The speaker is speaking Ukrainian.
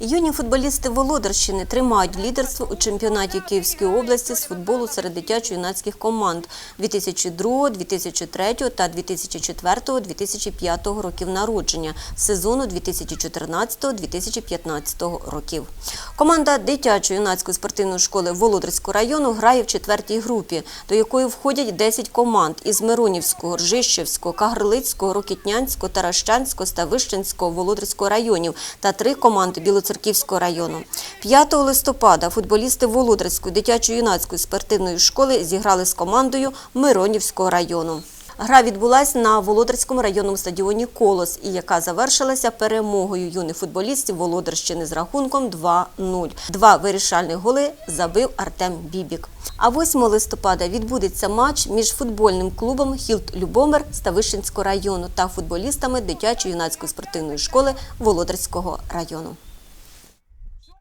Юні футболісти Володарщини тримають лідерство у чемпіонаті Київської області з футболу серед дитячо-юнацьких команд 2002, 2003 та 2004-2005 років народження сезону 2014-2015 років. Команда дитячо-юнацької спортивної школи Володарського району грає в четвертій групі, до якої входять 10 команд із Миронівського, Ржищевського, Кагарлицького, Рокітнянського, Таращанського, Ставищенського, Володарського районів та три команди Білоцерківського району. 5 листопада футболісти Володарської дитячо-юнацької спортивної школи зіграли з командою Миронівського району. Гра відбулася на Володарському районному стадіоні Колос, і яка завершилася перемогою юних футболістів Володарщини з рахунком 2-0. Два вирішальні голи забив Артем Бібік. А 8 листопада відбудеться матч між футбольним клубом Хілт Любомир Ставищенського району та футболістами дитячо-юнацької спортивної школи Володарського району.